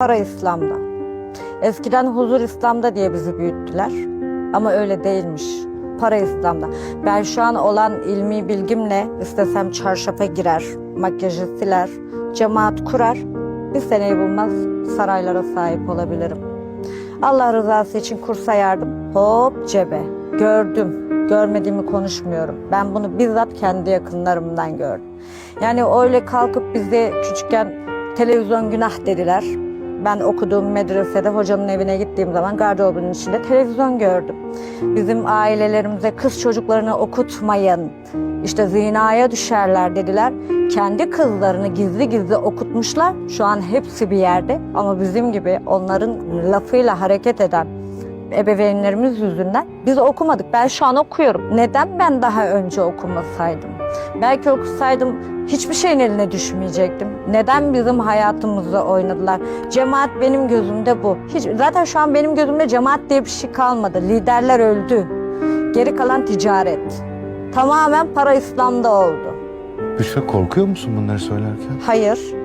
Para İslam'da. Eskiden huzur İslam'da diye bizi büyüttüler. Ama öyle değilmiş. Para İslam'da. Ben şu an olan ilmi bilgimle istesem çarşafa girer, makyajı siler, cemaat kurar. Bir seneyi bulmaz saraylara sahip olabilirim. Allah rızası için kursa yardım. Hop cebe. Gördüm. Görmediğimi konuşmuyorum. Ben bunu bizzat kendi yakınlarımdan gördüm. Yani öyle kalkıp bize küçükken televizyon günah dediler. Ben okuduğum medresede hocanın evine gittiğim zaman gardırobunun içinde televizyon gördüm. Bizim ailelerimize kız çocuklarını okutmayın, işte zinaya düşerler dediler. Kendi kızlarını gizli gizli okutmuşlar. Şu an hepsi bir yerde ama bizim gibi onların lafıyla hareket eden ebeveynlerimiz yüzünden biz okumadık. Ben şu an okuyorum. Neden ben daha önce okumasaydım? Belki okusaydım hiçbir şeyin eline düşmeyecektim. Neden bizim hayatımızla oynadılar? Cemaat benim gözümde bu. Hiç, zaten şu an benim gözümde cemaat diye bir şey kalmadı. Liderler öldü. Geri kalan ticaret. Tamamen para İslam'da oldu. Lütfen korkuyor musun bunları söylerken? Hayır.